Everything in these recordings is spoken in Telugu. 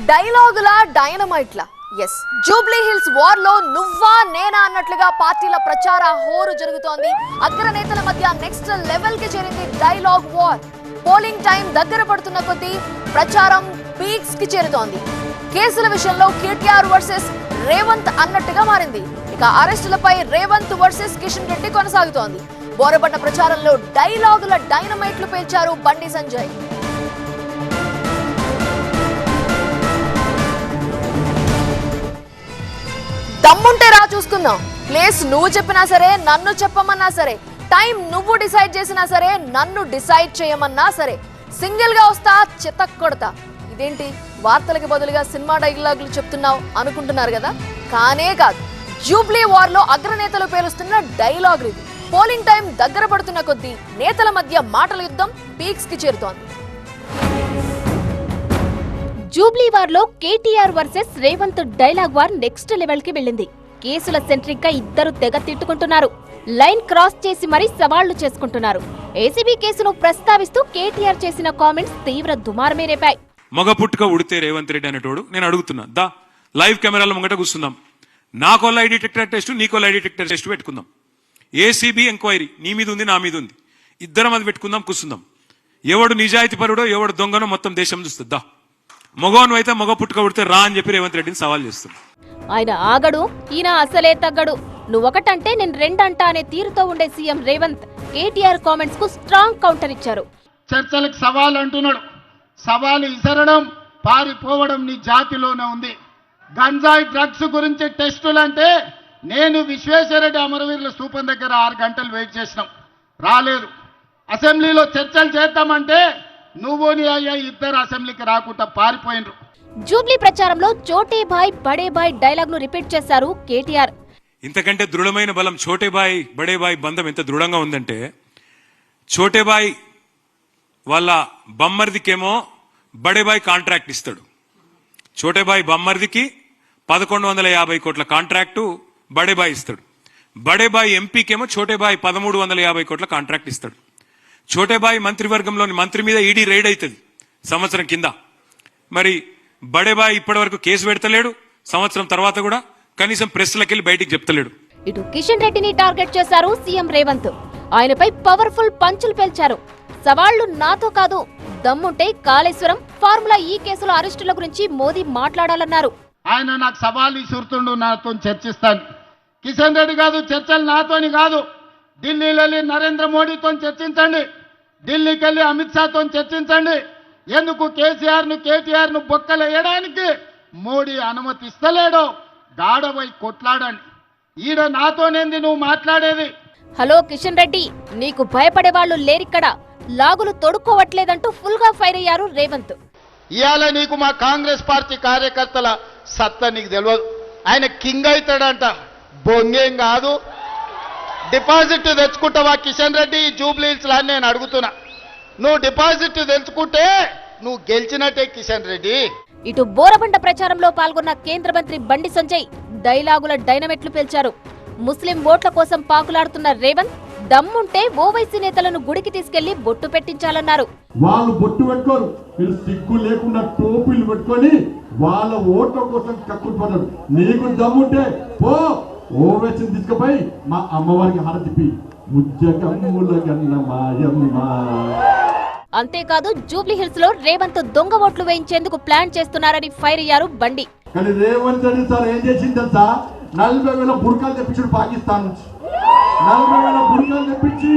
డైలాగుల డైనమైట్ల. ఎస్ జూబ్లీ హిల్స్ వార్లో నువ్వా నేనా అన్నట్లుగా పార్టీల ప్రచార హోరు జరుగుతోంది. అగ్రనేతల మధ్య నెక్స్ట్ లెవెల్కి చేరింది డైలాగ్ వార్. పోలింగ్ టైం దగ్గర పడుతున్న కొద్దీ ప్రచారం పీక్స్కి చేరుతోంది. కేసుల విషయంలో కేటీఆర్ వర్సెస్ రేవంత్ అన్నట్టుగా మారింది. ఇక అరెస్టులపై రేవంత్ వర్సెస్ కిషన్ రెడ్డి కొనసాగుతోంది. బోరబడ్డ ప్రచారంలో డైలాగుల డైనమైట్లు పేల్చారు బండి సంజయ్. దమ్ముంటే రా చూసుకుందాం. ప్లేస్ నువ్వు చెప్పినా సరే నన్ను చెప్పమన్నా సరే టైం నువ్వు డిసైడ్ చేసినా సరే నన్ను డిసైడ్ చేయమన్నా సరే సింగిల్గా వస్తా చితక్ కొడతా. ఇదేంటి? వార్తలకి బదులుగా సినిమా డైలాగులు చెప్తున్నావు అనుకుంటున్నారు కదా? కానే కాదు. జూబ్లీ వార్లో అగ్రనేతలు పేలుస్తున్న డైలాగ్ ఇది. పోలింగ్ టైం దగ్గర పడుతున్న కొద్దీ నేతల మధ్య మాటల యుద్ధం పీక్స్కి చేరుతోంది. Jubilee వార్లో KTR versus Revanth dialogue war next లెవెల్కి వెళ్ళింది. కేసుల సెంట్రిక్గా ఇద్దరు తెగ తిట్టుకుంటున్నారు. లైన్ క్రాస్ చేసి మరీ సవాళ్ళు చేసుకుంటున్నారు. ఏసీబీ కేసును ప్రస్తావిస్తూ కేటీఆర్ చేసిన కామెంట్స్ తీవ్ర దుమారమే రేపాయి. మగ పుట్టుక ఉడితే రేవంత్ రెడ్డి అనేటోడు నేను అడుగుతున్నా. దా లైవ్ కెమెరాల ముంగట కూర్చుందాం. నాకో ఐడి డిటెక్టర్ టెస్ట్ నీకో ఐడి డిటెక్టర్ టెస్ట్ పెట్టుకుందాం. ఏసీబీ ఎంక్వైరీ నీ మీద ఉంది నా మీద ఉంది. ఇద్దరం అది పెట్టుకుందాం కూర్చుందాం. ఎవడు నిజాయితీ పరుడో ఎవడు దొంగనో మొత్తం దేశం చూస్తుంది. దా. మగవాను అయితే మగ పుట్టుక ఉడితే రా అని చెప్పి రేవంత్ రెడ్డిని సవాల్ చేస్తుంది. ఆయన ఆగడు ఈయన అసలే తగ్గడు. నువ్వొకటంటే నేను రెండంటా అనే తీరుతో ఉండే సీఎం రేవంత్ కేటీఆర్ కామెంట్స్కు స్ట్రాంగ్ కౌంటర్ ఇచ్చారు. చర్చలకు సవాల్ అంటున్నాడు. సవాలు ఇసరడం పారిపోవడం నీ జాతిలోనే ఉంది. గంజాయి డ్రగ్స్ గురించి టెస్టులు అంటే నేను విశ్వేశ్వరరెడ్డి అమరవీరుల స్థూపం దగ్గర ఆరు గంటలు వెయిట్ చేసినాం. రాలేదు. అసెంబ్లీలో చర్చలు చేద్దామంటే నువ్వు నీ అయ్యా ఇద్దరు అసెంబ్లీకి రాకుండా పారిపోయినరు జూబ్లీ ప్రచారంలో చోటే బాయ్ బడే బాయ్ డైలాగ్ను రిపీట్ చేశారు కేటీఆర్. ఇంతకంటే దృఢమైన బలం చోటేబాయ్ బడేబాయ్ బంధం ఎంత దృఢంగా ఉందంటే చోటేబాయ్ వాళ్ళ బమ్మర్దికేమో బడేబాయ్ కాంట్రాక్ట్ ఇస్తాడు. చోటేబాయ్ బమ్మర్దికి పదకొండు వందల యాభై కోట్ల కాంట్రాక్టు బడేబాయ్ ఇస్తాడు. బడేబాయ్ ఎంపీకేమో చోటేబాయ్ పదమూడు వందల యాభై కోట్ల కాంట్రాక్ట్ ఇస్తాడు. చోటేబాయ్ మంత్రివర్గంలోని మంత్రి మీద ఈడీ రైడ్ అవుతుంది సంవత్సరం కింద. మరి బడేబాయ్ ఇప్పటివరకు కేసు పెడతలేడు సంవత్సరం తర్వాత కూడా కనీసం ప్రెస్లకి వెళ్ళి బయటికి చెప్తలేడు. ఇటు కిషన్ రెడ్డిని టార్గెట్ చేశారు సీఎం రేవంత్. ఆయనపై పవర్ఫుల్ పంచులు పేల్చారు. సవాళ్ళు నాతో కాదు దమ్ముంటే కాళేశ్వరం ఫార్ములా ఈ కేసుల అరెస్టుల గురించి మోదీ మాట్లాడాలన్నారు. ఆయన నాకు సవాల్ ఇసురుతుండు నాతో చర్చిస్తాను. కిషన్ రెడ్డి కాదు చర్చలు నాతోని కాదు. ఢిల్లీలో వెళ్ళి నరేంద్ర మోడీతో చర్చించండి. ఢిల్లీకి వెళ్ళి అమిత్ షాతో చర్చించండి. ఎందుకు కేసీఆర్ను కేటీఆర్ను బొక్కలు వేయడానికి మోడీ అనుమతి ఇస్తలేడో గాడపై కొట్లాడండి. ఈడ నాతోనేంది నువ్వు మాట్లాడేది? హలో కిషన్ రెడ్డి నీకు భయపడే వాళ్ళు లేరిక్కడ. లాగులు తొడుక్కోవట్లేదంటూ ఫుల్గా ఫైర్ అయ్యారు రేవంత్. ఇవాళ నీకు మా కాంగ్రెస్ పార్టీ కార్యకర్తల సత్తా నీకు తెలియదు ఆయన కింగ్ అవుతాడంట బొంగేం కాదు. డిపాజిట్ తెచ్చుకుంటావా కిషన్ రెడ్డి? ఈ జూబ్లీ హిల్స్ అని నేను అడుగుతున్నా. నువ్వు డిపాజిట్ తెచ్చుకుంటే నువ్వు గెలిచినట్టే కిషన్ రెడ్డి. ఇటు బోరబండ ప్రచారంలో పాల్గొన్న కేంద్ర మంత్రి బండి సంజయ్ డైలాగుల డైనమెట్లు పేల్చారు. ముస్లిం ఓట్ల కోసం పాకులాడుతున్న రేవంత్ దమ్ముంటే ఓవైసీ నేతలను గుడికి తీసుకెళ్ళి బొట్టు పెట్టించాలన్నారు. వాళ్ళు బొట్టు పెట్టుకోరు. మీరు సిగ్గు లేకుండా టోపీలు పెట్టుకొని వాళ్ళ ఓట్ల కోసం కక్కులు పడ్డారు నీకు దమ్ముంటే పో. ఓవేసిన తీసుకుపోయి మా అమ్మవారికి హారతిప్పి ముజ్జకమ్ముల గన్న మాయమ్మ. అంతేకాదు జూబ్లీ హిల్స్లో రేవంత్ దొంగ ఓట్లు వేయించేందుకు ప్లాన్ చేస్తున్నారని ఫైర్ అయ్యారు బండి. కానీ రేవంత్ రెడ్డి సార్ ఏం చేసింది తెలుసా? నలభై వేల బుర్కాలు తెప్పించాడు పాకిస్తాన్ నుంచి. నలభై వేల బుర్కాలు తెప్పించి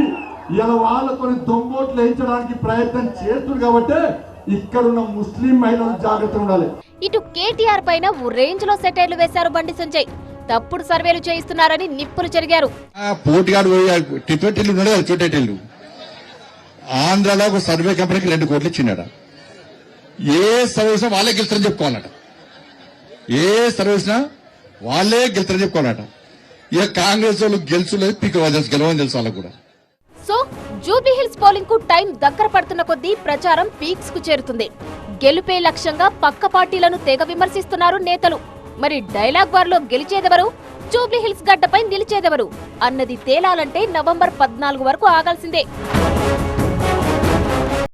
ఇలా వాళ్ళతో దొంగోట్లు వేయించడానికి ప్రయత్నం చేస్తుంది కాబట్టి ఇక్కడ ఉన్న ముస్లిం మహిళలు జాగ్రత్తగా ఉండాలి. ఇటు కేటీఆర్ పైన రేంజ్లో సెటైర్లు వేశారు బండి సంజయ్. తప్పుడు సర్వేలు చేయిస్తున్నారని నిప్పులు చెరిగారు. పోటీగాడు పోయి టిపెట్ ఉన్నాడు ఆంధ్రాలో ఒక సర్వే కంపెనీకి రెండు కోట్లు ఇచ్చినాడ. ఏ సర్వీస్ వాళ్ళే గెలుస్తారని చెప్పుకోవాలట. ఏ సర్వీస్ వాళ్ళే గెలుస్తారని చెప్పుకోవాలట. ఇక కాంగ్రెస్ వాళ్ళు గెలుచులేదు పీక వాళ్ళు తెలుసు గెలవని తెలుసు వాళ్ళకు కూడా. సో జూబ్లీ హిల్స్ పోలింగ్కు టైం దగ్గర పడుతున్న కొద్దీ ప్రచారం పీక్స్కు చేరుతుంది. గెలుపే లక్ష్యంగా పక్క పార్టీలను తెగ విమర్శిస్తున్నారు నేతలు. మరి డైలాగ్ వార్లో గెలిచేదెవరు? జూబ్లీ హిల్స్ గడ్డపై నిలిచేదెవరు? అన్నది తేలాలంటే నవంబర్ పద్నాలుగు వరకు ఆగాల్సిందే.